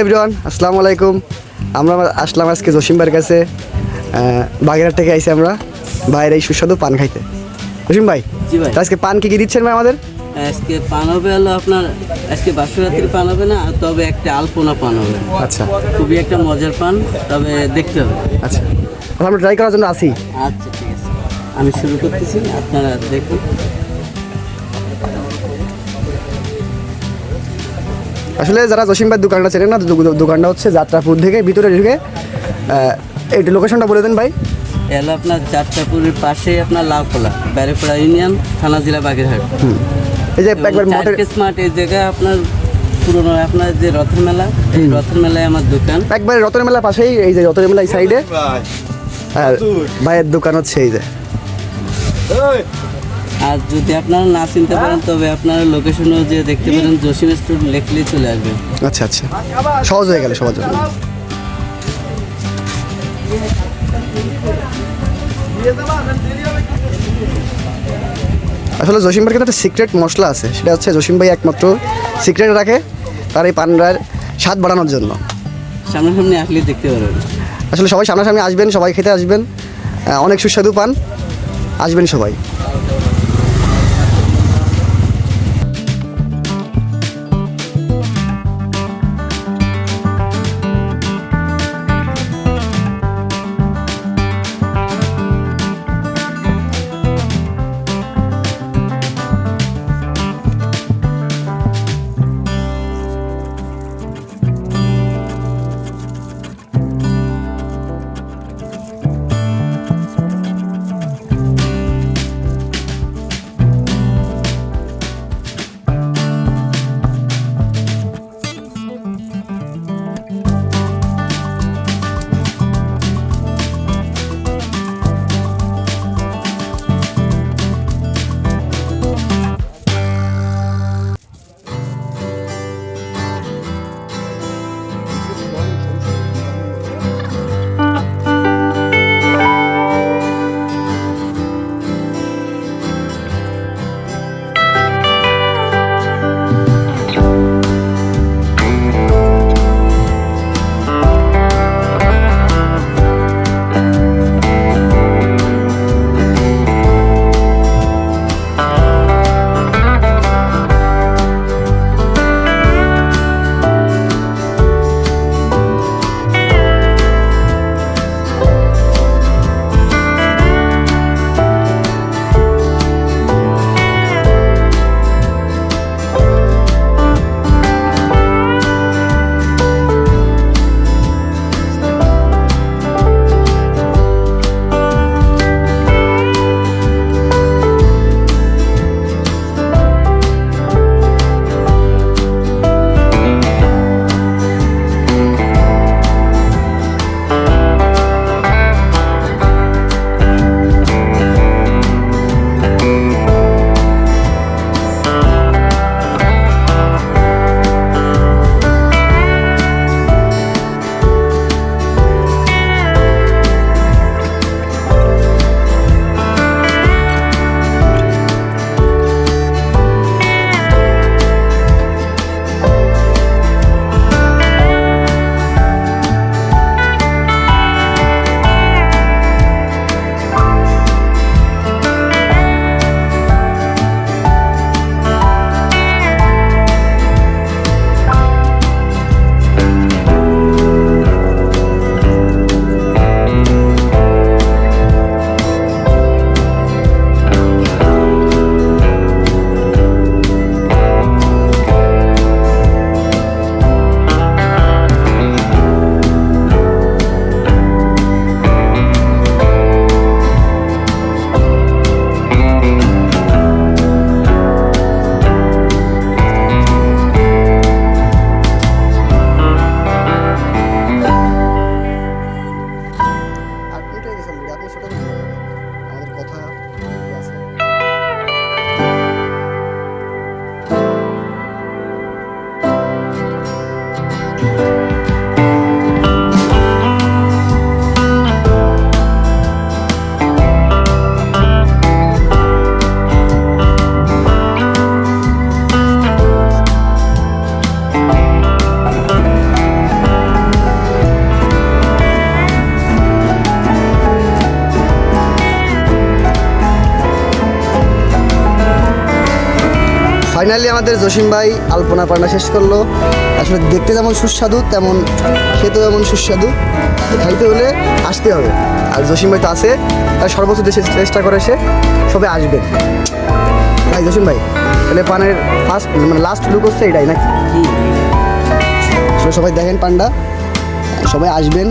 Everyone আসসালামু আলাইকুম আমরা আসলাম আজকে জসিমবার কাছে। বাগেরহাট থেকে আইছি আমরা। ভাইয়ের এই সুস্বাদু পান খাইতে। জসিম ভাই জি ভাই। আজকে পান কি কি দিচ্ছেন ভাই আমাদের? আজকে পান হবে হলো আপনার আজকে বাসুরাত্রির পান হবে না তবে একটা আলপনা পান হবে। আচ্ছা। খুবই একটা মজার পান তবে দেখতে হবে। আচ্ছা। আমরা ট্রাই করার জন্য আসি। আচ্ছা ঠিক আছে। আমি শুরু করতেছি আপনারা দেখুন। আসলে যারা জসিম ভাই দোকানটা চেনেন না দোকানটা হচ্ছে যাত্রাপুর থেকে ভিতরে ঢুকে এই লোকেশনটা বলে দেন ভাই। এলো আপনার যাত্রাপুরের পাশে আপনার লাউখোলা ব্যারেপাড়া ইউনিয়ন থানা জেলা বাগেরহাট। এই যে একবার মোটর স্মার্ট এই জায়গা আপনার পুরনো আপনার যে রথের মেলা এই রথের মেলায় আমার দোকান। একবারে রথের মেলা পাশেই এই যে রথের মেলা এই সাইডে ভাইয়ের দোকান হচ্ছে এই যে। আর যদি আপনারা না চিনতে পারেন তবে আপনারা লোকেশনও যে দেখতে পারেন জসিম স্টোর লেখলেই চলে আসবে। আচ্ছা আচ্ছা। সহজ হয়ে গেল সবার জন্য। আসলে জসিম ভাইয়ের একটা সিক্রেট মশলা আছে। সেটা হচ্ছে জসিম ভাই একমাত্র সিক্রেট রাখে তার এই পান্ডার স্বাদ বাড়ানোর জন্য। সামনাসামনি আসলে দেখতে পারবেন। আসলে সবাই সামনাসামনি আসবেন সবাই খেতে আসবেন। অনেক সুস্বাদু পান। আসবেন সবাই। ফাইনালি আমাদের জসিম ভাই আলপনা পান্না শেষ করল। আসলে দেখতে যেমন সুস্বাদু তেমন খেতেও যেমন সুস্বাদু। খাইতে হলে আসতে হবে। আর জসিম ভাই তো আছে তার সর্বোচ্চ দেশে চেষ্টা করে সে সবে আসবেন ভাই জসিম ভাই তাহলে পানের ফার্স্ট মানে লাস্ট লুক হচ্ছে এটাই নাকি? সবাই দেখেন পান্ডা সবাই আসবেন।